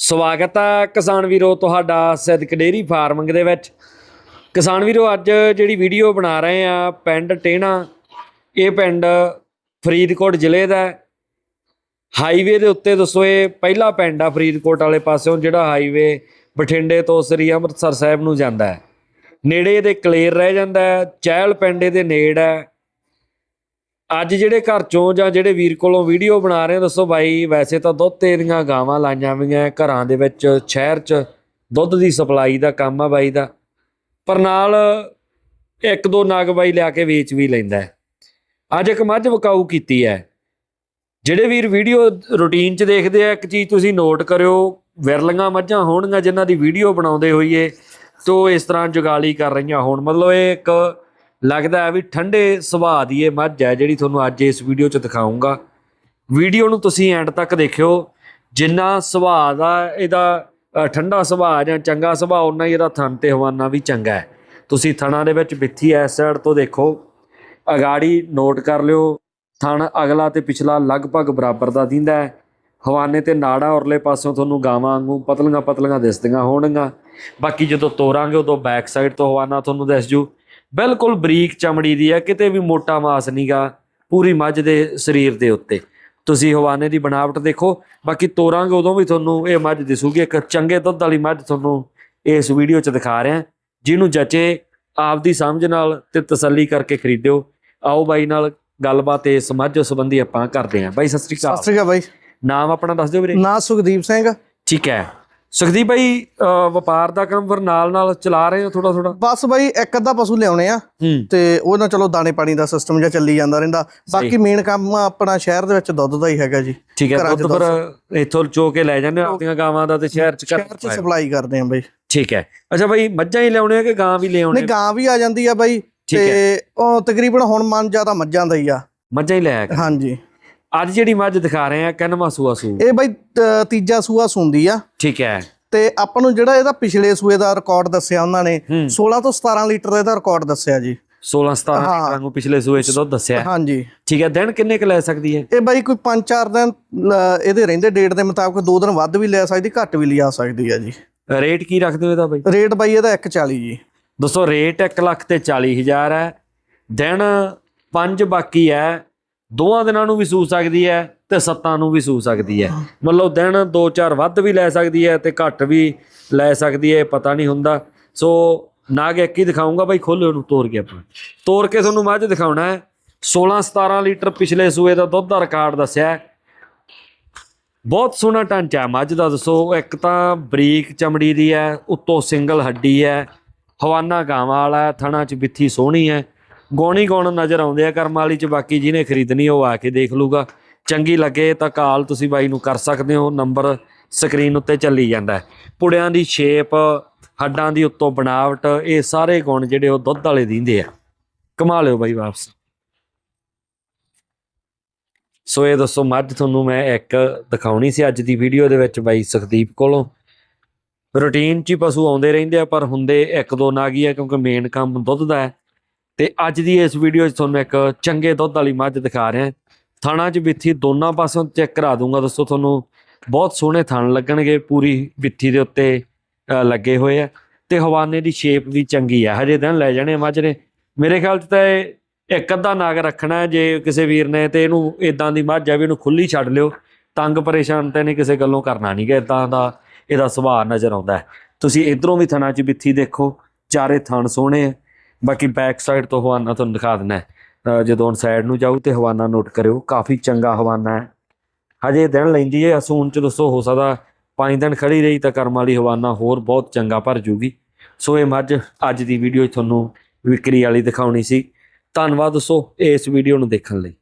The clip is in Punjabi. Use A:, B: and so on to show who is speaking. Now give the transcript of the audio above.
A: ਸਵਾਗਤ ਹੈ ਕਿਸਾਨ ਵੀਰੋ ਤੁਹਾਡਾ ਸਿੱਧਕ ਡੇਰੀ ਫਾਰਮਿੰਗ ਦੇ ਵਿੱਚ। ਕਿਸਾਨ ਵੀਰੋ, ਅੱਜ ਜਿਹੜੀ ਵੀਡੀਓ ਬਣਾ ਰਹੇ ਆ ਪਿੰਡ ਟੇਣਾ, ਇਹ ਪਿੰਡ ਫਰੀਦਕੋਟ ਜ਼ਿਲ੍ਹੇ ਦਾ ਹਾਈਵੇ ਦੇ ਉੱਤੇ ਦੱਸੋ, ਇਹ ਪਹਿਲਾ ਪਿੰਡ ਆ ਫਰੀਦਕੋਟ ਵਾਲੇ ਪਾਸਿਓਂ, ਜਿਹੜਾ ਹਾਈਵੇ ਬਠਿੰਡੇ ਤੋਂ ਸ੍ਰੀ ਅੰਮ੍ਰਿਤਸਰ ਸਾਹਿਬ ਨੂੰ ਜਾਂਦਾ ਹੈ। ਨੇੜੇ ਦੇ ਕਲੇਰ ਰਹਿ ਜਾਂਦਾ ਹੈ, ਚਹਿਲ ਪਿੰਡ ਇਹਦੇ ਨੇੜ ਹੈ। ਅੱਜ ਜਿਹੜੇ ਘਰ ਚੋਂ ਜਾਂ ਜਿਹੜੇ ਵੀਰ ਕੋਲੋਂ ਵੀਡੀਓ ਬਣਾ ਰਹੇ ਹੋ, ਦੱਸੋ ਬਾਈ, ਵੈਸੇ ਤਾਂ ਦੁੱਧ ਤੇ ਦੀਆਂ ਗਾਵਾਂ ਲਾਈਆਂ ਹੋਈਆਂ ਘਰਾਂ ਦੇ ਵਿੱਚ, ਸ਼ਹਿਰ 'ਚ ਦੁੱਧ ਦੀ ਸਪਲਾਈ ਦਾ ਕੰਮ ਆ ਬਾਈ ਦਾ। ਪਰ ਨਾਲ ਇੱਕ ਦੋ ਨਾਗ ਬਾਈ ਲਿਆ ਕੇ ਵੇਚ ਵੀ ਲੈਂਦਾ ਅੱਜ ਇੱਕ ਮੱਝ ਵਿਕਾਊ ਕੀਤੀ ਹੈ। ਜਿਹੜੇ ਵੀਰ ਵੀਡੀਓ ਰੂਟੀਨ 'ਚ ਦੇਖਦੇ ਆ, ਇੱਕ ਚੀਜ਼ ਤੁਸੀਂ ਨੋਟ ਕਰਿਓ, ਵਿਰਲੀਆਂ ਮੱਝਾਂ ਹੋਣਗੀਆਂ ਜਿਨ੍ਹਾਂ ਦੀ ਵੀਡੀਓ ਬਣਾਉਂਦੇ ਹੋਈਏ, ਤੋ ਇਸ ਤਰ੍ਹਾਂ ਜੁਗਾਲੀ ਕਰ ਰਹੀਆਂ ਹੋਣ। ਮਤਲਬ ਇਹ ਇੱਕ ਲੱਗਦਾ ਹੈ ਵੀ ਠੰਡੇ ਸੁਭਾਅ ਦੀ ਇਹ ਮੱਝ ਹੈ ਜਿਹੜੀ ਤੁਹਾਨੂੰ ਅੱਜ ਇਸ ਵੀਡੀਓ 'ਚ ਦਿਖਾਉਂਗਾ ਵੀਡੀਓ ਨੂੰ ਤੁਸੀਂ ਐਂਡ ਤੱਕ ਦੇਖਿਓ। ਜਿੰਨਾ ਸੁਭਾਅ ਦਾ ਇਹਦਾ ਠੰਡਾ ਸੁਭਾਅ ਜਾਂ ਚੰਗਾ ਸੁਭਾਅ ਉਨਾ ਹੀ ਇਹਦਾ ਥਣ ਤੇ ਹਵਾਨਾ ਵੀ ਚੰਗਾ ਹੈ। ਤੁਸੀਂ ਥਣਾ ਦੇ ਵਿੱਚ ਬਿੱਥੀ ਇਸ ਸਾਈਡ ਤੋਂ ਦੇਖੋ। ਅਗਾੜੀ ਨੋਟ ਕਰ ਲਿਓ। ਥਣ ਅਗਲਾ ਤੇ ਪਿਛਲਾ ਲਗਭਗ ਬਰਾਬਰ ਦਾ ਦਿੰਦਾ ਹੈ। ਹਵਾਨੇ ਤੇ ਨਾੜਾ ਉਰਲੇ ਪਾਸਿਓਂ ਤੁਹਾਨੂੰ ਗਾਵਾਂ ਵਾਂਗੂ ਪਤਲੀਆਂ ਪਤਲੀਆਂ ਦਿਸਦੀਆਂ ਹੋਣਗੀਆਂ। ਬਾਕੀ ਜਦੋਂ ਤੋਰਾਂਗੇ ਉਦੋਂ ਬੈਕ ਸਾਈਡ ਤੋਂ ਹਵਾਨਾ ਤੁਹਾਨੂੰ ਦਿਸ ਜੂ। ਬਿਲਕੁਲ ਬਰੀਕ ਚਮੜੀ ਦੀ ਹੈ ਕਿਤੇ ਵੀ ਮੋਟਾ ਮਾਸ ਨਹੀਂਗਾ ਪੂਰੀ ਮੱਝ ਦੇ ਸਰੀਰ ਦੇ ਉੱਤੇ। ਤੁਸੀਂ ਹਵਾਨੇ ਦੀ ਬਣਾਵਟ ਦੇਖੋ ਬਾਕੀ ਤੋਰਾਂਗੇ ਉਦੋਂ ਵੀ ਤੁਹਾਨੂੰ ਇਹ ਮੱਝ ਦਿਸੂਗੀ ਇੱਕ ਚੰਗੇ ਦੁੱਧ ਵਾਲੀ ਮੱਝ ਤੁਹਾਨੂੰ ਇਸ ਵੀਡੀਓ 'ਚ ਦਿਖਾ ਰਿਹਾ ਜਿਹਨੂੰ ਜਚੇ ਆਪਦੀ ਸਮਝ ਨਾਲ ਤੇ ਤਸੱਲੀ ਕਰਕੇ ਖਰੀਦਿਓ। ਆਓ ਬਾਈ ਨਾਲ ਗੱਲਬਾਤ ਇਸ ਮੱਝ ਸੰਬੰਧੀ ਆਪਾਂ ਕਰਦੇ ਹਾਂ। ਬਾਈ ਸਤਿ ਸ੍ਰੀ
B: ਸਤਿ
A: ਅਕਾਲ
B: ਸ਼੍ਰੀ ਅਕਾਲ ਬਾਈ।
A: ਨਾਮ ਆਪਣਾ ਦੱਸ ਦਿਓ ਵੀਰੇ।
B: ਨਾਂ ਸੁਖਦੀਪ ਸਿੰਘ।
A: ਠੀਕ ਹੈ। ਸੁਖਦੀਪ ਅਹ ਵਪਾਰ ਦਾ ਕੰਮ ਫਿਰ ਨਾਲ ਨਾਲ ਚਲਾ ਰਹੇ ਹੋ ਥੋੜਾ ਥੋੜਾ
B: ਬਸ ਬਾਈ ਇੱਕ ਅੱਧਾ ਪਸ਼ੂ ਲਿਆਉਣੇ ਆ। ਤੇ ਉਹ ਨਾਲ ਚਲੋ ਦਾਣੇ ਪਾਣੀ ਦਾ ਸਿਸਟਮ ਜਿਹਾ ਚੱਲੀ ਜਾਂਦਾ ਰਹਿੰਦਾ। ਬਾਕੀ ਮੇਨ ਕੰਮ ਆਪਣਾ ਸ਼ਹਿਰ ਦੇ ਵਿੱਚ ਦੁੱਧ ਦਾ ਹੀ ਹੈਗਾ ਜੀ।
A: ਠੀਕ ਹੈ ਦੁੱਧ ਫਿਰ ਇੱਥੋਂ ਚੋ ਕੇ ਲੈ ਜਾਂਦੇ ਆਪਣੀਆਂ ਗਾਵਾਂ ਦਾ ਤੇ ਸ਼ਹਿਰ ਚ
B: ਸ਼ਹਿਰ 'ਚ ਸਪਲਾਈ ਕਰਦੇ ਆ ਬਾਈ।
A: ਠੀਕ ਹੈ। ਅੱਛਾ ਬਾਈ ਮੱਝਾਂ ਹੀ ਲਿਆਉਣੇ ਆ ਕਿ ਗਾਂ ਵੀ ਲਿਆਉਣੇ
B: ਨਹੀਂ ਗਾਂ ਵੀ ਆ ਜਾਂਦੀ ਆ ਬਾਈ। ਤੇ ਉਹ ਤਕਰੀਬਨ ਹੁਣ ਮਨ ਜ਼ਿਆਦਾ ਮੱਝਾਂ ਦਾ ਹੀ ਆ।
A: ਮੱਝਾਂ ਹੀ ਲਿਆ ਕਰ
B: ਹਾਂਜੀ।
A: ਅੱਜ ਜਿਹੜੀ ਮੱਝ ਦਿਖਾ ਰਹੇ ਆ ਕਿੰਨਵਾਂ ਸੂਆ ਸੂ?
B: ਇਹ ਬਾਈ ਤੀਜਾ ਸੂਆ ਸੁੰਦੀ ਆ।
A: ਠੀਕ ਹੈ।
B: ਤੇ ਆਪਾਂ ਨੂੰ ਜਿਹੜਾ ਇਹਦਾ ਪਿਛਲੇ ਸੂਏ ਦਾ ਰਿਕਾਰਡ ਦੱਸਿਆ ਉਹਨਾਂ ਨੇ
A: ਹੂੰ।
B: 16 ਤੋਂ 17 ਲੀਟਰ ਇਹਦਾ ਰਿਕਾਰਡ ਦੱਸਿਆ ਜੀ।
A: 16 17
B: ਹਾਂ।
A: ਲੀਟਰਾਂ ਨੂੰ ਪਿਛਲੇ ਸੂਏ ਚ ਦੁੱਧ ਦੱਸਿਆ।
B: ਹਾਂਜੀ।
A: ਠੀਕ ਹੈ ਦਿਨ ਕਿੰਨੇ ਕ ਲੈ ਸਕਦੀ ਹੈ?
B: ਇਹ ਬਾਈ ਕੋਈ 5-4 ਦਿਨ ਇਹਦੇ ਰਹਿੰਦੇ ਡੇਟ ਦੇ ਮੁਤਾਬਕ 2 ਦਿਨ ਵੱਧ ਵੀ ਲੈ ਸਕਦੀ ਘੱਟ ਵੀ ਲਿਆ ਸਕਦੀ ਆ ਜੀ।
A: ਰੇਟ ਕੀ ਰੱਖਦੇ ਹੋ ਇਹਦਾ ਬਾਈ?
B: ਰੇਟ ਬਾਈ ਇਹਦਾ 140 ਜੀ।
A: ਦੋਸਤੋ ਰੇਟ 1 ਲੱਖ ਤੇ 40000 ਹੈ। ਦਿਨ 5 ਬਾਕੀ ਹੈ ਦੋਆਂ ਦਿਨਾਂ ਨੂੰ ਵੀ ਸੂ ਸਕਦੀ ਹੈ ਤੇ ਸੱਤਾਂ ਨੂੰ ਵੀ ਸੂ ਸਕਦੀ ਹੈ। ਮਤਲਬ ਦਿਨ 2-4 ਵੱਧ ਵੀ ਲੈ ਸਕਦੀ ਹੈ ਤੇ ਘੱਟ ਵੀ ਲੈ ਸਕਦੀ ਹੈ ਪਤਾ ਨਹੀਂ ਹੁੰਦਾ। ਸੋ ਨਾਗ ਇੱਕ ਹੀ ਦਿਖਾਉਂਗਾ ਬਾਈ ਖੋਲੋ ਉਹਨੂੰ ਤੋੜ ਕੇ ਆਪਣਾ। ਤੋੜ ਕੇ ਤੁਹਾਨੂੰ ਮੱਝ ਦਿਖਾਉਣਾ ਹੈ। 16-17 ਲੀਟਰ ਪਿਛਲੇ ਸੂਏ ਦਾ ਦੁੱਧ ਦਾ ਰਿਕਾਰਡ ਦੱਸਿਆ ਬਹੁਤ ਸੋਹਣਾ ਢਾਂਚਾ ਮੱਝ ਦਾ ਦੱਸੋ, ਇੱਕ ਤਾਂ ਬਰੀਕ ਚਮੜੀ ਦੀ ਹੈ, ਉੱਤੋਂ ਸਿੰਗਲ ਹੱਡੀ ਹੈ, ਹਵਾਨਾ ਗਾਵਾਂ ਵਾਲਾ ਥਣਾ ਚ ਬਿੱਥੀ ਸੋਹਣੀ ਹੈ। ਗੋਣੀ ਗੌਣ ਨਜ਼ਰ ਆਉਂਦੇ ਆ ਕਰਮ ਵਾਲੀ ਚ, ਬਾਕੀ ਜਿਹਨੇ ਖਰੀਦਣੀ ਉਹ ਆ ਕੇ ਦੇਖ ਲੂਗਾ। ਚੰਗੀ ਲੱਗੇ ਤਾਂ ਕਾਲ ਤੁਸੀਂ ਬਾਈ ਨੂੰ ਕਰ ਸਕਦੇ ਹੋ, ਨੰਬਰ ਸਕਰੀਨ ਉੱਤੇ ਚੱਲੀ ਜਾਂਦਾ ਹੈ। ਪੁੜਿਆਂ ਦੀ ਸ਼ੇਪ, ਹੱਡਾਂ ਦੀ ਉੱਤੋਂ ਬਣਾਵਟ, ਇਹ ਸਾਰੇ ਗੁਣ ਜਿਹੜੇ ਉਹ ਦੁੱਧ ਵਾਲੇ ਦਿੰਦੇ ਆ। ਕਮਾ ਲਿਓ ਬਾਈ ਵਾਪਸ। ਸੋ ਇਹ ਦੱਸੋ, ਮੱਝ ਤੁਹਾਨੂੰ ਮੈਂ ਇੱਕ ਦਿਖਾਉਣੀ ਸੀ ਅੱਜ ਦੀ ਵੀਡੀਓ ਦੇ ਵਿੱਚ ਬਾਈ ਸੁਖਦੀਪ ਕੋਲੋਂ। ਰੂਟੀਨ 'ਚ ਹੀ ਪਸ਼ੂ ਆਉਂਦੇ ਰਹਿੰਦੇ ਆ, ਪਰ ਹੁੰਦੇ ਇੱਕ ਦੋ ਨਾਗ ਹੀ ਆ, ਕਿਉਂਕਿ ਮੇਨ ਕੰਮ ਦੁੱਧ ਦਾ ਹੈ। ਤੇ ਅੱਜ ਦੀ ਇਸ ਵੀਡੀਓ 'ਚ ਤੁਹਾਨੂੰ ਇੱਕ ਚੰਗੇ ਦੁੱਧ ਵਾਲੀ ਮੱਝ ਦਿਖਾ ਰਿਹਾ ਥਾਣਾ 'ਚ ਬਿੱਥੀ ਦੋਨਾਂ ਪਾਸੋਂ ਚੈੱਕ ਕਰਾ ਦੂੰਗਾ। ਦੱਸੋ ਤੁਹਾਨੂੰ ਬਹੁਤ ਸੋਹਣੇ ਥਣ ਲੱਗਣਗੇ, ਪੂਰੀ ਬਿੱਥੀ ਦੇ ਉੱਤੇ ਲੱਗੇ ਹੋਏ ਆ। ਤੇ ਹਵਾਨੇ ਦੀ ਸ਼ੇਪ ਵੀ ਚੰਗੀ ਆ। ਹਜੇ ਦਿਨ ਲੈ ਜਾਣੇ ਆ ਮੱਝ ਨੇ। ਮੇਰੇ ਖਿਆਲ 'ਚ ਤਾਂ ਇਹ ਇੱਕ ਅੱਧਾ ਨਾਗ ਰੱਖਣਾ ਜੇ ਕਿਸੇ ਵੀਰ ਨੇ ਤੇ ਇਹਨੂੰ ਇਦਾਂ ਦੀ ਮੱਝ ਆ ਵੀ ਇਹਨੂੰ ਖੁੱਲੀ ਛੱਡ ਲਿਓ। ਤੰਗ ਪਰੇਸ਼ਾਨ ਤਾਂ ਨਹੀਂ ਕਿਸੇ ਗੱਲੋਂ ਕਰਨਾ ਨਹੀਂ ਗਾ ਇਦਾਂ ਦਾ ਇਹਦਾ ਸੁਭਾਅ ਨਜ਼ਰ ਆਉਂਦਾ ਤੁਸੀਂ ਇਧਰੋਂ ਵੀ ਥਣਾ 'ਚ ਬਿੱਥੀ ਦੇਖੋ। ਚਾਰੇ ਥਣ ਸੋਹਣੇ ਆ। ਬਾਕੀ ਬੈਕ ਸਾਈਡ ਤੋਂ ਹਵਾਨਾ ਤੁਹਾਨੂੰ ਦਿਖਾ ਦਿੰਦਾ ਜਦੋਂ ਅ, ਸਾਈਡ ਨੂੰ ਜਾਊ ਤੇ ਹਵਾਨਾ ਨੋਟ ਕਰਿਓ ਕਾਫੀ ਚੰਗਾ ਹਵਾਨਾ ਹੈ। ਹਜੇ ਦਿਨ ਲੈਂਦੀ ਹੈ ਅਸੂਨ ਚ ਦੱਸੋ ਹੋ ਸਕਦਾ ਪੰਜ ਦਿਨ ਖੜੀ ਰਹੀ ਤਾਂ ਕਰਮ ਵਾਲੀ ਹਵਾਨਾ ਹੋਰ ਬਹੁਤ ਚੰਗਾ ਭਰ ਜੂਗੀ। ਸੋ ਇਹ ਮੱਝ ਅੱਜ ਦੀ ਵੀਡੀਓ ਤੁਹਾਨੂੰ ਵਿਕਰੀ ਵਾਲੀ ਦਿਖਾਉਣੀ ਸੀ। ਧੰਨਵਾਦ ਦੋਸਤੋ ਇਸ ਵੀਡੀਓ ਨੂੰ ਦੇਖਣ ਲਈ।